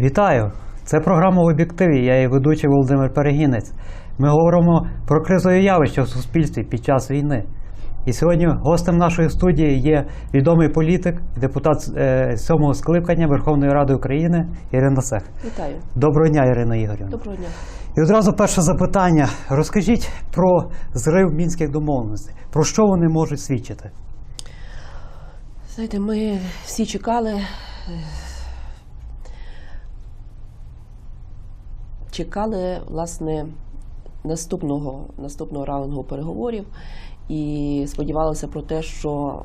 Вітаю! Це програма в об'єктиві. Я її ведучий Володимир Перегінець. Ми говоримо про кризові явища в суспільстві під час війни. І сьогодні гостем нашої студії є відомий політик, депутат е, сьомого скликання Верховної Ради України Ірина Сех. Вітаю. Доброго дня, Ірина Ігорівна. Доброго дня. І одразу перше запитання. Розкажіть про зрив мінських домовленостей. Про що вони можуть свідчити? Знаєте, ми всі чекали. е, Чекали, власне, наступного, наступного раунду переговорів і сподівалися про те, що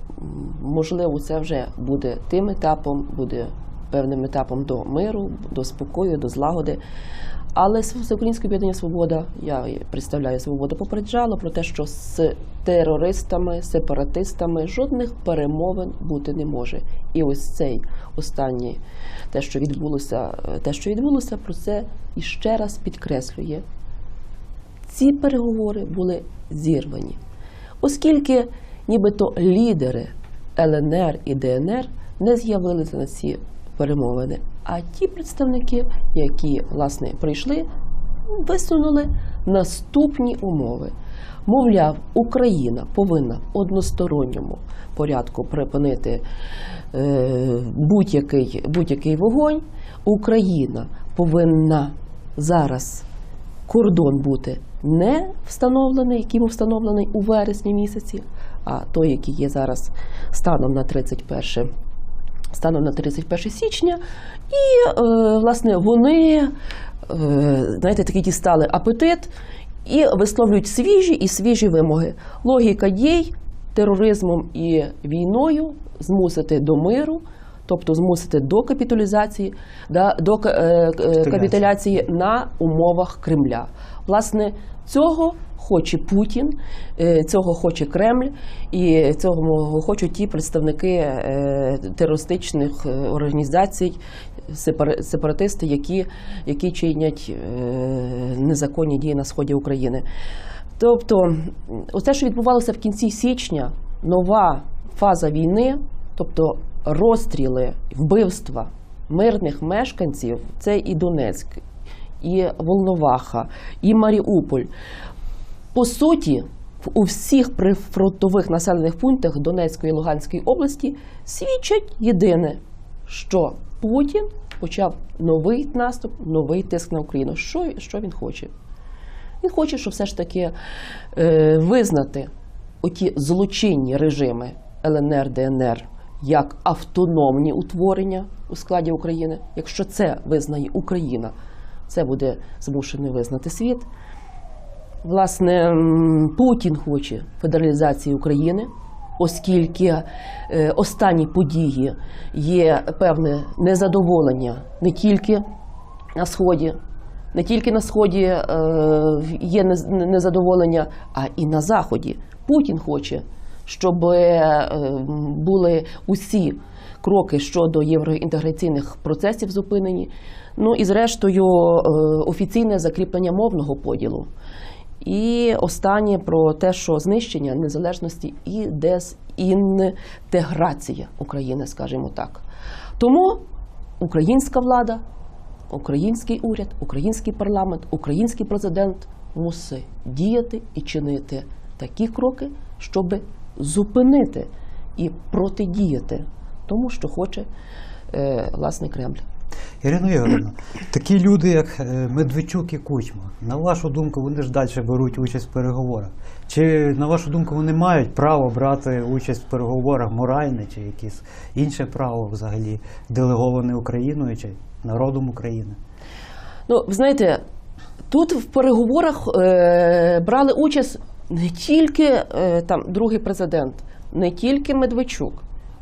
можливо це вже буде тим етапом, буде певним етапом до миру, до спокою, до злагоди. Але Всеукраїнське об'єднання Свобода, я представляю свободу, попереджало про те, що з терористами, сепаратистами жодних перемовин бути не може. І ось цей останній, те, що відбулося, те, що відбулося, про це іще раз підкреслює. Ці переговори були зірвані, оскільки нібито лідери ЛНР і ДНР не з'явилися на ці перемовини. А ті представники, які власне прийшли, висунули наступні умови. Мовляв, Україна повинна в односторонньому порядку припинити е, будь-який, будь-який вогонь. Україна повинна зараз кордон бути не встановлений, який був встановлений у вересні місяці, а той, який є зараз станом на 31 станом на 31 січня, і е, власне вони е, знаєте, такі дістали апетит і висловлюють свіжі і свіжі вимоги. Логіка дій тероризмом і війною змусити до миру. Тобто змусити до капіталізації, да, до е, е, капітуляції на умовах Кремля. Власне, цього хоче Путін, е, цього хоче Кремль, і цього хочуть ті представники е, терористичних е, організацій, сепаратисти, які, які чинять незаконні дії на сході України. Тобто, оце, що відбувалося в кінці січня, нова фаза війни, тобто розстріли, вбивства мирних мешканців, це і Донецьк, і Волноваха, і Маріуполь. По суті, у всіх прифронтових населених пунктах Донецької і Луганської області свідчать єдине, що Путін почав новий наступ, новий тиск на Україну. Що, що він хоче? Він хоче, щоб все ж таки е, визнати оті злочинні режими ЛНР, ДНР як автономні утворення у складі України. Якщо це визнає Україна, це буде змушений визнати світ. Власне, Путін хоче федералізації України, оскільки е, останні події є певне незадоволення не тільки на сході, не тільки на сході е, є нез- незадоволення, а і на заході. Путін хоче, щоб е, були усі кроки щодо євроінтеграційних процесів зупинені. Ну і зрештою офіційне закріплення мовного поділу. І останнє про те, що знищення незалежності і дезінтеграція України, скажімо так. Тому українська влада, український уряд, український парламент, український президент мусить діяти і чинити такі кроки, щоб зупинити і протидіяти тому, що хоче е, власне Кремль. Ірина Ігорівна, такі люди, як е, Медведчук і Кучма, на вашу думку, вони ж далі беруть участь в переговорах. Чи на вашу думку вони мають право брати участь в переговорах моральне чи якесь інше право взагалі делеговане Україною чи народом України? Ну, ви знаєте, тут в переговорах е, брали участь не тільки е, там другий президент, не тільки Медведчук,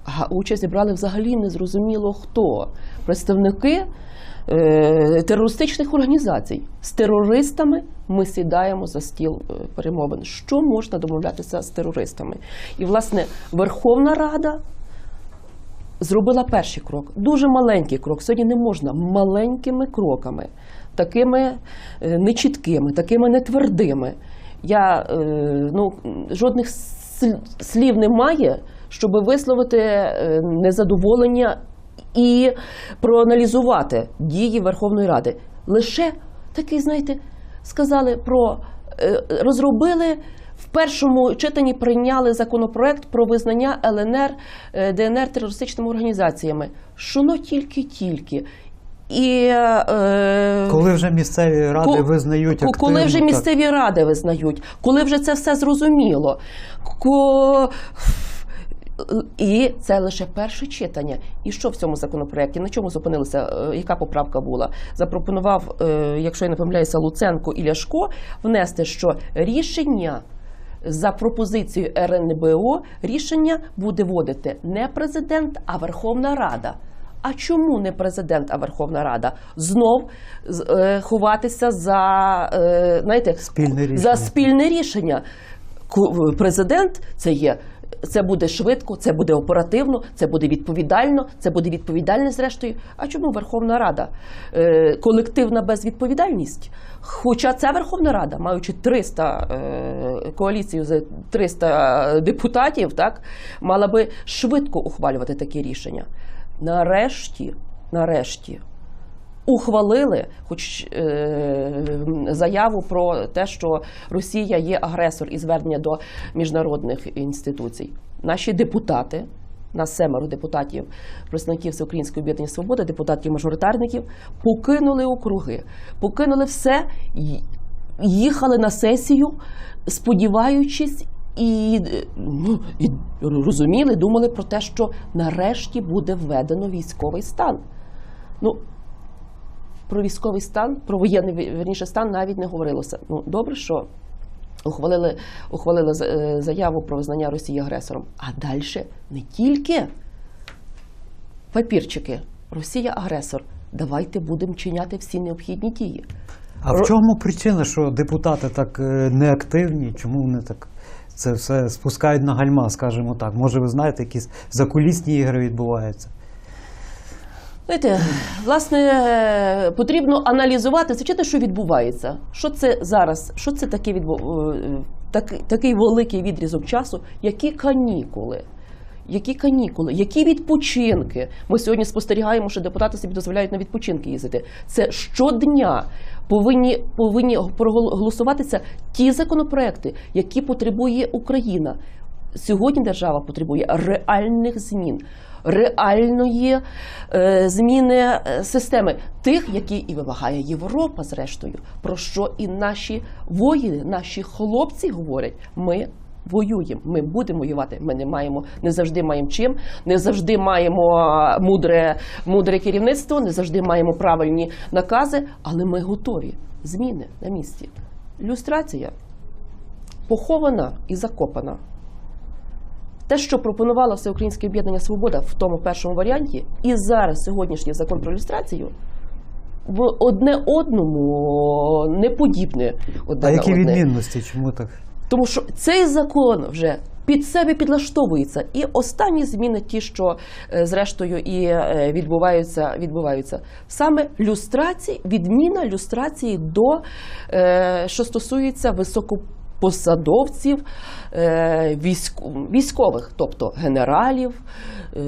а участь брали взагалі незрозуміло хто. Представники е, терористичних організацій. З терористами ми сідаємо за стіл е, перемовин. Що можна домовлятися з терористами? І, власне, Верховна Рада зробила перший крок, дуже маленький крок. Сьогодні не можна маленькими кроками, такими е, нечіткими, такими нетвердими. Я е, ну, жодних слів немає, щоб висловити незадоволення і проаналізувати дії Верховної Ради. Лише такий, знаєте, сказали про е, розробили. В першому читанні прийняли законопроект про визнання ЛНР, е, ДНР терористичними організаціями. Що ну тільки-тільки. І е, Коли вже місцеві ради Ко- визнають активно, коли вже так. місцеві ради визнають, коли вже це все зрозуміло. Ко... І це лише перше читання. І що в цьому законопроекті? На чому зупинилися? Е, Яка поправка була? Запропонував, е, якщо я не помиляюся, Луценко і Ляшко внести, що рішення за пропозицією РНБО рішення буде вводити не президент, а Верховна Рада. А чому не президент, а Верховна Рада? Знов е, ховатися за е, знаєте, Спільне рішення. за спільне рішення. Президент це є. Це буде швидко, це буде оперативно, це буде відповідально, це буде відповідальність зрештою. А чому Верховна Рада? Е, колективна безвідповідальність. Хоча ця Верховна Рада, маючи 300 е, коаліцію з 300 депутатів, так мала би швидко ухвалювати такі рішення. Нарешті, нарешті, ухвалили, хоч е, заяву про те, що Росія є агресор і звернення до міжнародних інституцій. Наші депутати, нас семеро депутатів, представників Всеукраїнської об'єднання Свобода, депутатів-мажоритарників, покинули округи, покинули все, їхали на сесію, сподіваючись. І, ну, розуміли, думали про те, що нарешті буде введено військовий стан. Ну, про військовий стан, про воєнний верніше стан навіть не говорилося. Ну добре, що ухвалили, ухвалили е, заяву про визнання Росії агресором. А далі не тільки папірчики. Росія агресор. Давайте будемо чиняти всі необхідні дії. А в чому причина, що депутати так е, неактивні? Чому вони так це все спускають на гальма, скажімо так? Може, ви знаєте, якісь закулісні ігри відбуваються? Знаєте, власне, потрібно аналізувати, звичайно, що відбувається. Що це зараз? Що це таке відбу... е, так, такий великий відрізок часу? Які канікули? Які канікули, які відпочинки? Ми сьогодні спостерігаємо, що депутати собі дозволяють на відпочинки їздити. Це щодня повинні, повинні проголосуватися ті законопроекти, які потребує Україна. Сьогодні держава потребує реальних змін, реальної е, зміни е, системи, тих, які і вимагає Європа, зрештою, про що і наші воїни, наші хлопці говорять. Ми воюємо, ми будемо воювати. Ми не маємо, не завжди маємо чим, не завжди маємо мудре, мудре керівництво, не завжди маємо правильні накази, але ми готові. Зміни на місці. Люстрація похована і закопана. Те, що пропонувало Всеукраїнське об'єднання Свобода в тому першому варіанті, і зараз сьогоднішній закон про люстрацію в одне одному не подібне. Одне А які одне. відмінності? Чому так? Тому що цей закон вже під себе підлаштовується. І останні зміни, ті, що е, зрештою і е, відбуваються, відбуваються. Саме люстрації, відміна люстрації до е, що стосується високопосадовців е, військ- військових, тобто генералів е,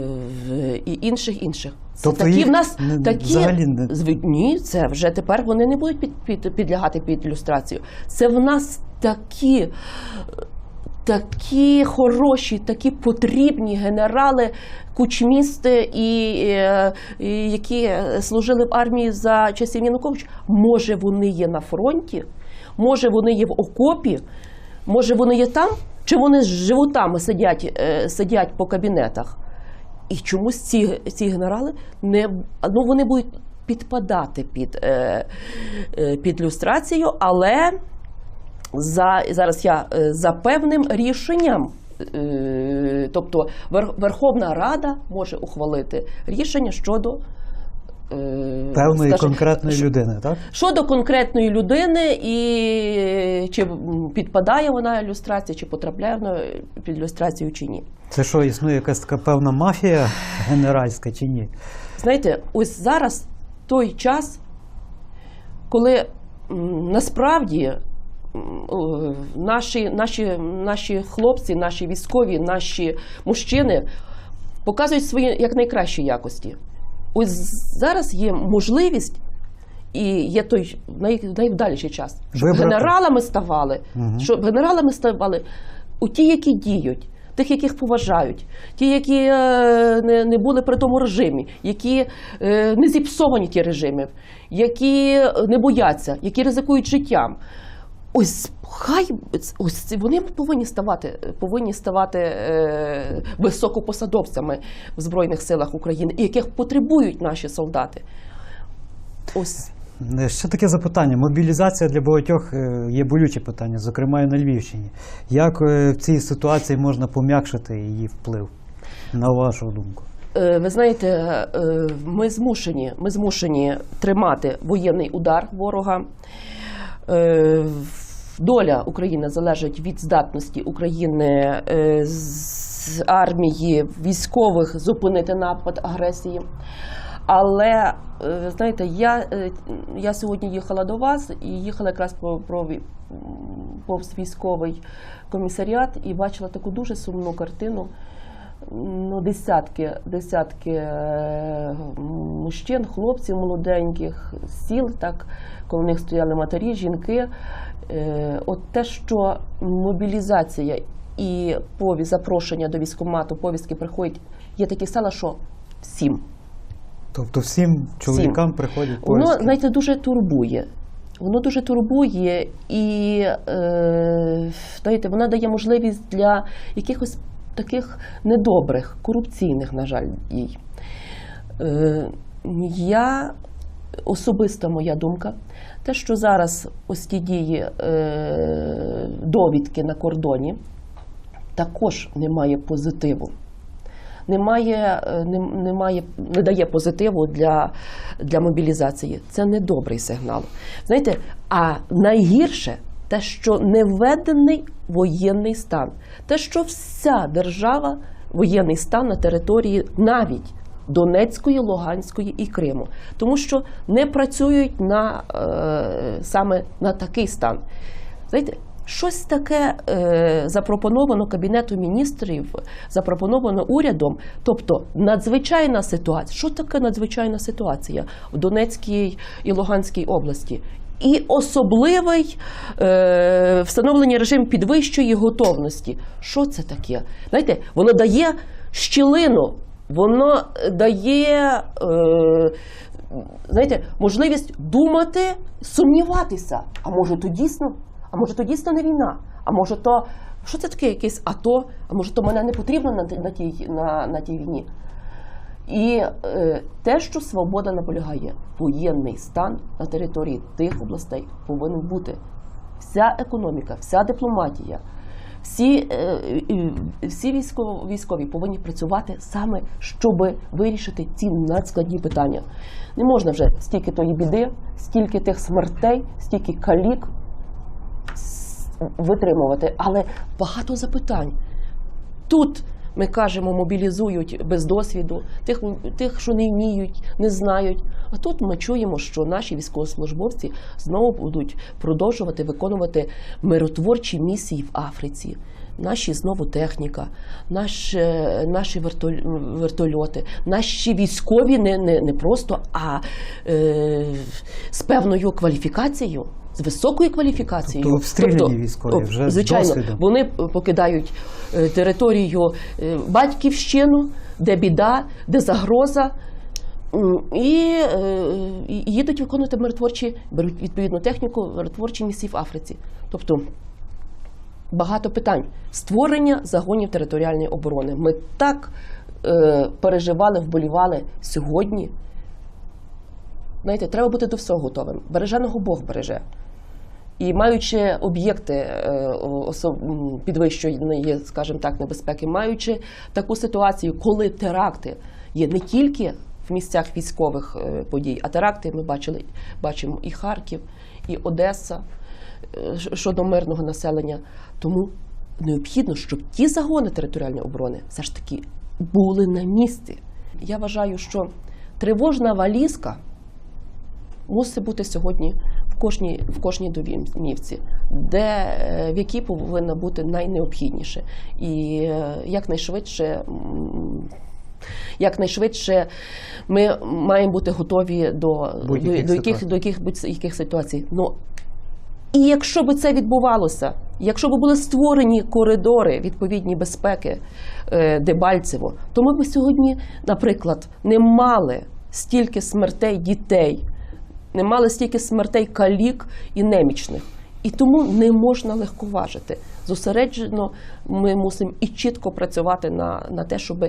і інших інших. Тобто такі в нас не- такі взагалі не- Ні, це вже тепер вони не будуть під, під, підлягати під люстрацію. Це в нас такі, такі хороші, такі потрібні генерали, кучмісти, і, е, і які служили в армії за часів Януковича. Може, вони є на фронті, може, вони є в окопі, може, вони є там, чи вони з животами сидять, е, сидять по кабінетах. І чомусь ці, ці генерали не ну вони будуть підпадати під, е, е, під люстрацію, але за зараз я за певним рішенням. Тобто Верховна Рада може ухвалити рішення щодо Певної конкретної що- людини, так? Щодо конкретної людини, і чи підпадає вона люстрація, чи потрапляє вона під люстрацію, чи ні. Це що, існує якась така певна мафія генеральська чи ні? Знаєте, ось зараз той час, коли насправді наші, наші, наші хлопці, наші військові, наші мужчини показують свої як найкращі якості. Ось зараз є можливість. І є той най, найвдаліший час, щоб Вибрати. генералами ставали, Мгм. щоб генералами ставали у ті, які діють, тих, яких поважають, ті, які е, не, не були при тому режимі, які е, не зіпсовані ті режими, які не бояться, які ризикують життям. Ось хай ось вони повинні ставати, повинні ставати е, високопосадовцями в Збройних силах України, і яких потребують наші солдати. Ось Е, Ще таке запитання. Мобілізація для багатьох е, є болюче питання, зокрема і на Львівщині. Як е, в цій ситуації можна пом'якшити її вплив, на вашу думку? Е, Ви знаєте, е, ми змушені, ми змушені тримати воєнний удар ворога. Доля України залежить від здатності України е, з армії, військових зупинити напад агресії. Але е, знаєте, я, е, я сьогодні їхала до вас і їхала якраз про, про повз військовий комісаріат і бачила таку дуже сумну картину ну, десятки, десятки е, мужчин, хлопців молоденьких, сіл, так, коли в них стояли матері, жінки. Е, От те, що мобілізація і пові запрошення до військкомату, повістки приходять, є такі села, що всім. Тобто всім чоловікам приходять Воно, знаєте, дуже турбує. Воно дуже турбує і е, знаєте, вона дає можливість для якихось таких недобрих, корупційних, на жаль, дій. Е, я особиста моя думка, те, що зараз ось ті дії е, довідки на кордоні, також немає позитиву немає, е, не, немає, не дає позитиву для, для мобілізації. Це не добрий сигнал. Знаєте, а найгірше те, що не введений воєнний стан, те, що вся держава воєнний стан на території навіть. Донецької, Луганської і Криму, тому що не працюють на е, саме на такий стан. Знаєте, щось таке е, запропоновано Кабінету міністрів, запропоновано урядом. Тобто надзвичайна ситуація. Що таке надзвичайна ситуація в Донецькій і Луганській області? І особливий е, встановлення режиму підвищої готовності. Що це таке? Знаєте, воно дає щілину, воно дає е, знаєте, можливість думати, сумніватися. А може то дійсно? А може то дійсно не війна? А може то що це таке якесь АТО? А може то мене не потрібно на, на, тій, на, на тій війні? І е, те, що свобода наполягає, воєнний стан на території тих областей повинен бути. Вся економіка, вся дипломатія, всі, е, всі військово, військові повинні працювати саме, щоб вирішити ці надскладні питання. Не можна вже стільки тої біди, стільки тих смертей, стільки калік витримувати, але багато запитань. Тут ми кажемо, мобілізують без досвіду, тих, тих, що не вміють, не знають. А тут ми чуємо, що наші військовослужбовці знову будуть продовжувати виконувати миротворчі місії в Африці. Наші знову техніка, наш, е, наші вертоль- вертольоти, наші військові не, не, не просто, а е, з певною кваліфікацією, з високою кваліфікацією. Тобто обстріляні військові о, вже звичайно, досвідом. вони покидають е, територію е, батьківщину, де біда, де загроза. І, е, і їдуть виконувати миротворчі, беруть відповідну техніку, миротворчі місії в Африці. Тобто багато питань. Створення загонів територіальної оборони. Ми так е, переживали, вболівали сьогодні. Знаєте, треба бути до всього готовим. Береженого Бог береже. І маючи об'єкти е, підвищеної, скажімо так, небезпеки, маючи таку ситуацію, коли теракти є не тільки в місцях військових е, подій, а теракти ми бачили, бачимо і Харків, і Одеса е, щодо мирного населення. Тому необхідно, щоб ті загони територіальної оборони все ж таки були на місці. Я вважаю, що тривожна валізка мусить бути сьогодні кожній, в кожній домівці, де, е, в якій повинна бути найнеобхідніше. І е, якнайшвидше. Якнайшвидше ми маємо бути готові до, до, Будь-яких до, яких, до яких, будь- яких ситуацій. Ну, і якщо б це відбувалося, якщо б були створені коридори відповідні безпеки е, Дебальцево, то ми б сьогодні, наприклад, не мали стільки смертей дітей, не мали стільки смертей калік і немічних. І тому не можна легковажити. Зосереджено ми мусимо і чітко працювати на, на те, щоб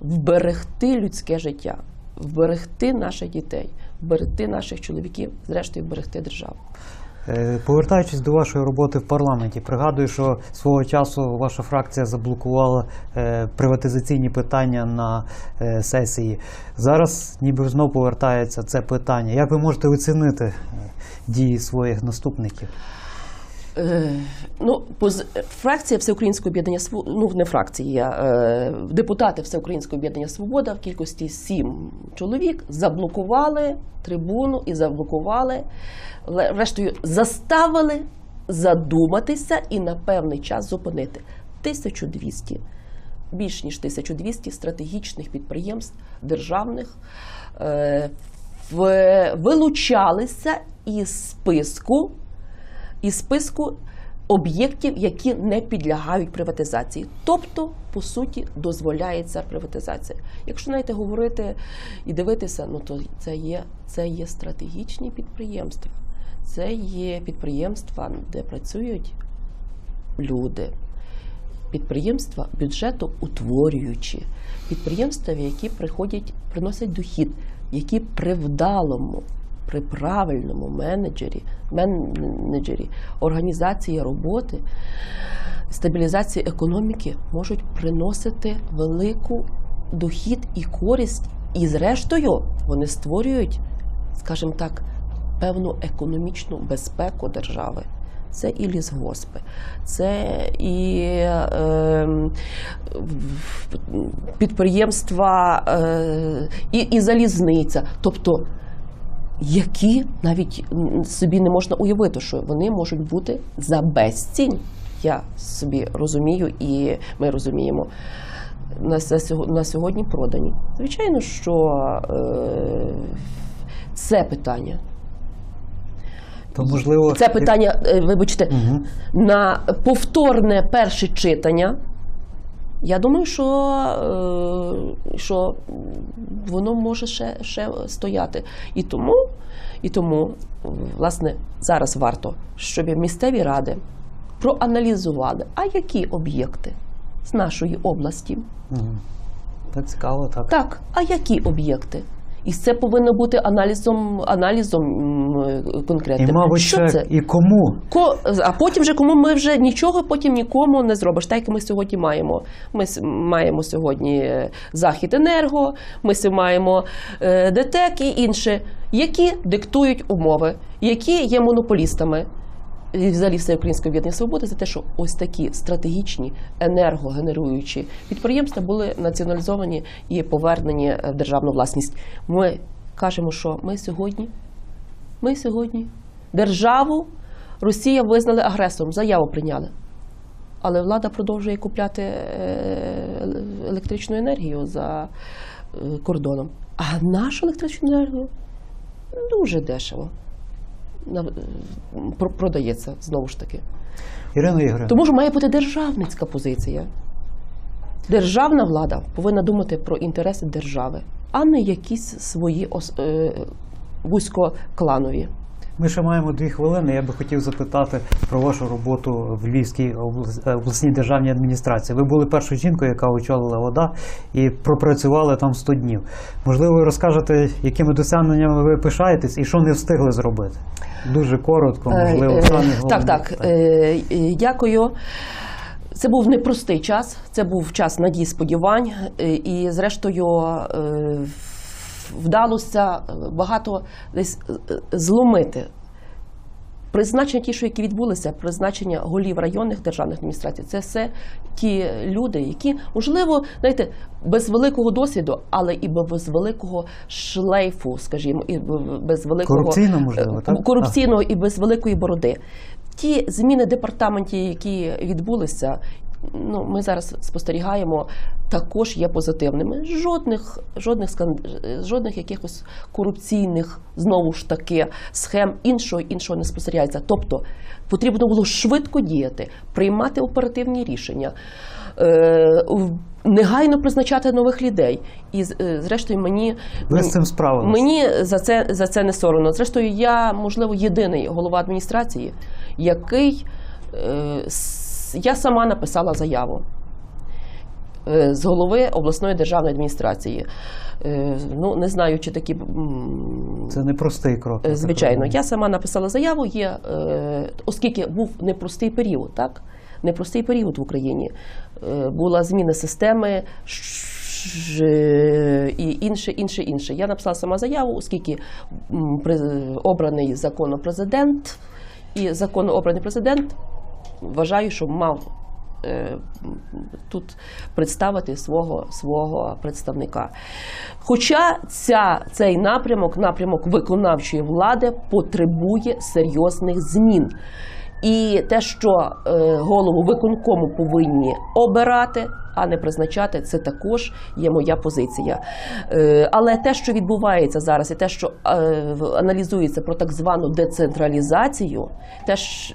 вберегти людське життя, вберегти наших дітей, вберегти наших чоловіків, зрештою вберегти державу. Е, Повертаючись до вашої роботи в парламенті, пригадую, що свого часу ваша фракція заблокувала е, приватизаційні питання на е, сесії. Зараз ніби знов повертається це питання. Як ви можете оцінити дії своїх наступників? Е, ну, поз... фракція Всеукраїнського об'єднання Свобода, ну не фракція, е, депутати Всеукраїнського об'єднання Свобода в кількості сім чоловік заблокували трибуну і заблокували, рештою заставили задуматися і на певний час зупинити. 1200 більш ніж 1200 стратегічних підприємств державних е, вилучалися із списку із списку об'єктів, які не підлягають приватизації. Тобто, по суті, дозволяється приватизація. Якщо знаєте, говорити і дивитися, ну то це є, це є стратегічні підприємства. Це є підприємства, де працюють люди. Підприємства бюджетоутворюючі, підприємства, які приходять, приносять дохід, які при вдалому, при правильному менеджері, менеджері організації роботи, стабілізації економіки можуть приносити велику дохід і користь. І зрештою вони створюють, скажімо так, певну економічну безпеку держави. Це і лісгоспи, це і е, підприємства, е, і, і залізниця. Тобто, які навіть собі не можна уявити, що вони можуть бути за безцінь. Я собі розумію, і ми розуміємо. На, сьогодні продані. Звичайно, що е, це питання. То можливо Це питання, е, вибачте, Мгм. на повторне перше читання. Я думаю, що, е, що воно може ще, ще стояти. І тому, і тому, власне, зараз варто, щоб місцеві ради проаналізували, а які об'єкти з нашої області. Так цікаво, так. Так, а які об'єкти? І це повинно бути аналізом, аналізом конкретним. І, мабуть, що це? і кому Ко, а потім вже кому ми вже нічого потім нікому не зробиш. Так як ми сьогодні маємо. Ми с- маємо сьогодні е, захід енерго, ми маємо е, ДТЕК і інше, які диктують умови, які є монополістами. І взагалі все Українське об'єднання свободи за те, що ось такі стратегічні енергогенеруючі підприємства були націоналізовані і повернені е, в державну власність. Ми кажемо, що ми сьогодні, ми сьогодні державу Росія визнали агресором, заяву прийняли. Але влада продовжує купляти е, електричну енергію за е, кордоном. А нашу електричну енергію дуже дешево продається знову ж таки. Ірина Ігорівна, Тому що має бути державницька позиція. Державна влада повинна думати про інтереси держави, а не якісь свої е, вузькокланові. Ми ще маємо дві хвилини. Я би хотів запитати про вашу роботу в Львівській е, обласній державній адміністрації. Ви були першою жінкою, яка очолила ОДА і пропрацювали там 100 днів. Можливо, ви розкажете, якими досягненнями ви пишаєтесь і що не встигли зробити? Дуже коротко, можливо, Е, е, Так, так. е, е, Дякую. Це був непростий час, це був час надій сподівань, е, і зрештою е, вдалося багато десь е, зломити Призначення ті, що які відбулися, призначення голів районних державних адміністрацій, це все ті люди, які можливо, знаєте, без великого досвіду, але і без великого шлейфу, скажімо, і без великого Корупційно, можливо, е, так? корупційного і без великої бороди. Ті зміни департаментів, які відбулися, ну ми зараз спостерігаємо, також є позитивними. Жодних, жодних жодних якихось корупційних знову ж таки схем іншого іншого не спостерігається. Тобто потрібно було швидко діяти, приймати оперативні рішення. е, Негайно призначати нових людей, і е, зрештою мені Ви з цим справилися? Мені за це за це не соромно. Зрештою, я можливо єдиний голова адміністрації, який е, я сама написала заяву е, з голови обласної державної адміністрації. Е, ну не знаю, чи такі Це непростий крок. Звичайно, я сама написала заяву. Є, е, оскільки був непростий період, так непростий період в Україні. Була зміна системи і інше, інше, інше. Я написала сама заяву, оскільки обраний законом президент і законно обраний президент вважаю, що мав. е, Тут представити свого, свого представника. Хоча ця, цей напрямок, напрямок виконавчої влади, потребує серйозних змін. І те, що е, голову виконкому повинні обирати, а не призначати, це також є моя позиція. Е, але те, що відбувається зараз, і те, що е, аналізується про так звану децентралізацію, теж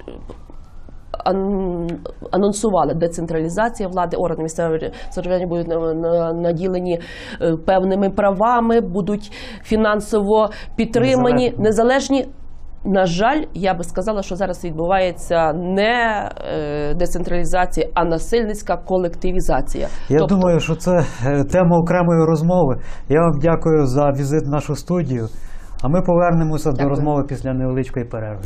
анонсували децентралізація влади, органи місцевого самоврядування будуть на- на- наділені е, певними правами, будуть фінансово підтримані, Незалежні. На жаль, я би сказала, що зараз відбувається не е, децентралізація, а насильницька колективізація. Я Тобто- думаю, що це е, тема окремої розмови. Я вам дякую за візит в нашу студію. А ми повернемося до розмови після невеличкої перерви.